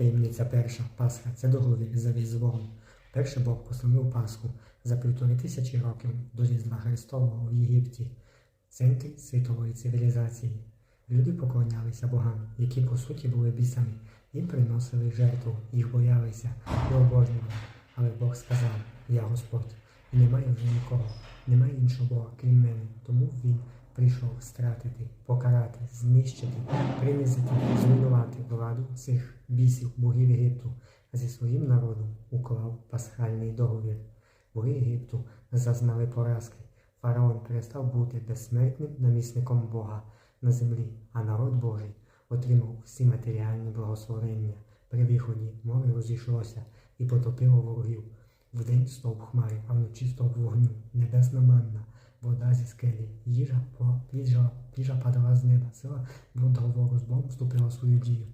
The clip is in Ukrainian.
Таємниця перша Пасха це договір завіз з Перший Бог постановив Пасху за півтори тисячі років до Різдва Христового в Єгипті, центрі світової цивілізації. Люди поклонялися богам, які по суті були бісами, їм приносили жертву, їх боялися і обожнювали. Але Бог сказав: Я Господь, і немає вже нікого, немає іншого Бога, крім мене. Тому Він прийшов стратити, покарати, знищити, принизити, зруйнувати цих бісів богів Єгипту, зі своїм народом уклав пасхальний договір. Боги Єгипту зазнали поразки. Фараон перестав бути безсмертним намісником Бога на землі, а народ Божий отримав всі матеріальні благословення. При виході море розійшлося і потопило ворогів. Вдень стовп хмари, а вночі стовп вогню, небесна манна, вода зі скелі, їжа, по- їжа, їжа падала з неба, сила з Богом вступила в свою дію.